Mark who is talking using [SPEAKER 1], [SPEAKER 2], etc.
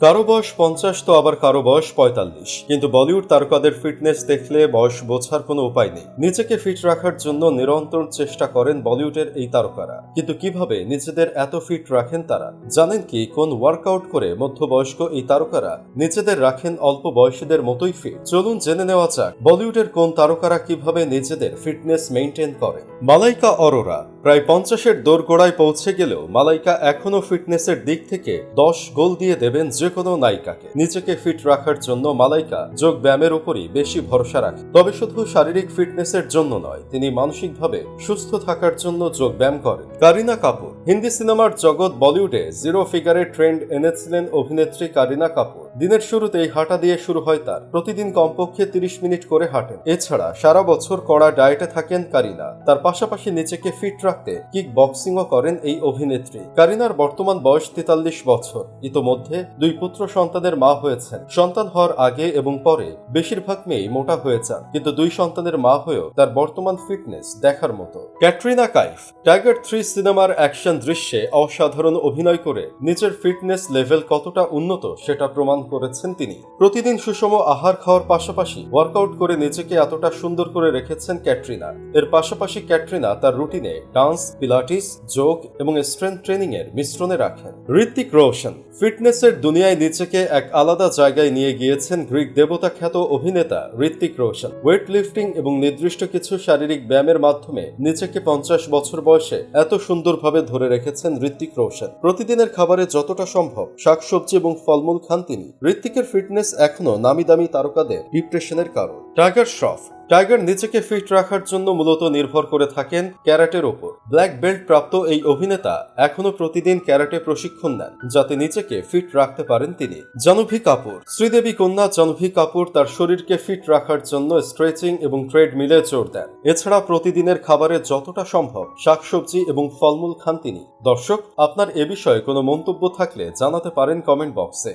[SPEAKER 1] কারও বয়স পঞ্চাশ, তো আবার কারও বয়স পঁয়তাল্লিশ। কিন্তু বলিউড তারকাদের ফিটনেস দেখলে বয়স বোঝার কোনো উপায় নেই। নিজেকে ফিট রাখার জন্য নিরন্তর চেষ্টা করেন বলিউডের এই তারকারা। কিন্তু কীভাবে নিজেদের এত ফিট রাখেন তারা? জানেন কি, কোন ওয়ার্কআউট করে মধ্যবয়স্ক এই তারকারা নিজেদের রাখেন অল্প বয়সীদের মতোই ফিট? চলুন জেনে নেওয়া যাক, বলিউডের কোন তারকারা কীভাবে নিজেদের ফিটনেস মেনটেন করেন? মালাইকা অরোরা প্রায় পঞ্চাশের দোরগোড়ায় পৌঁছে গেলেও মালাইকা এখনও ফিটনেসের দিক থেকে দশ গোল দিয়ে দেবেন যে কোনো নায়িকাকে। নিজেকে ফিট রাখার জন্য মালাইকা যোগ ব্যায়ামের উপরই বেশি ভরসা রাখে তবে শুধু শারীরিক ফিটনেসের জন্য নয়, তিনি মানসিকভাবে সুস্থ থাকার জন্য যোগ ব্যায়াম করেন। কারিনা কাপুর, হিন্দি সিনেমার জগৎ বলিউডে জিরো ফিগারের ট্রেন্ড এনেছিলেন অভিনেত্রী কারিনা কাপুর। দিনের শুরুতেই হাঁটা দিয়ে শুরু হয় তার। প্রতিদিন কমপক্ষে তিরিশ মিনিট করে হাঁটেন। এছাড়া সারা বছর কড়া ডায়েটে থাকেন কারিনা। তার পাশাপাশি নিজেকে ফিট রাখতে কিক বক্সিংও করেন এই অভিনেত্রী। কারিনার বর্তমান বয়স তেতাল্লিশ বছর। ইতোমধ্যে দুই পুত্র সন্তানের মা হয়েছেন। সন্তান হওয়ার আগে এবং পরে বেশিরভাগ মেয়েই মোটা হয়ে যান। কিন্তু দুই সন্তানের মা হয়েও তার বর্তমান ফিটনেস দেখার মতো। ক্যাটরিনা কাইফ, টাইগার থ্রি সিনেমার অ্যাকশন দৃশ্যে অসাধারণ অভিনয় করে নিজের ফিটনেস লেভেল কতটা উন্নত সেটা প্রমাণ করেছেন তিনি। প্রতিদিন সুষম আহার খাওয়ার পাশাপাশি ওয়ার্কআউট করে নিজেকে এতটা সুন্দর করে রেখেছেন ক্যাটরিনা। এর পাশাপাশি ক্যাটরিনা তার রুটিনে ডান্স, পিলাটিস, যোগ এবং স্ট্রেংথ ট্রেনিং এর মিশ্রণে রাখেন। ঋত্বিক রোশন ফিটনেসের দুনিয়ায় নিজেকে এক আলাদা জায়গায় নিয়ে গিয়েছেন গ্রিক দেবতা খ্যাত অভিনেতা ঋত্বিক রোশন। ওয়েট লিফটিং এবং নির্দিষ্ট কিছু শারীরিক ব্যায়ামের মাধ্যমে নিজেকে পঞ্চাশ বছর বয়সে এত সুন্দরভাবে ধরে রেখেছেন ঋত্বিক রোশন। প্রতিদিনের খাবারে যতটা সম্ভব শাকসবজি এবং ফলমূল খান তিনি। ঋত্বিকের ফিটনেস এখনও নামি দামি তারকাদের ডিপ্রেশনের কারণ। টাইগার শ্রফ টাইগার নিজেকে ফিট রাখার জন্য মূলত নির্ভর করে থাকেন ক্যারাটের ওপর। ব্ল্যাক বেল্ট প্রাপ্ত এই অভিনেতা এখনও প্রতিদিন ক্যারাটে প্রশিক্ষণ নেন, যাতে নিজেকে ফিট রাখতে পারেন তিনি। জাহ্নবী কাপুর শ্রীদেবী কন্যা জাহ্নবী কাপুর তার শরীরকে ফিট রাখার জন্য স্ট্রেচিং এবং ট্রেড মিলে জোর দেন। এছাড়া প্রতিদিনের খাবারে যতটা সম্ভব শাকসবজি এবং ফলমূল খান তিনি। দর্শক, আপনার এ বিষয়ে কোনো মন্তব্য থাকলে জানাতে পারেন কমেন্ট বক্সে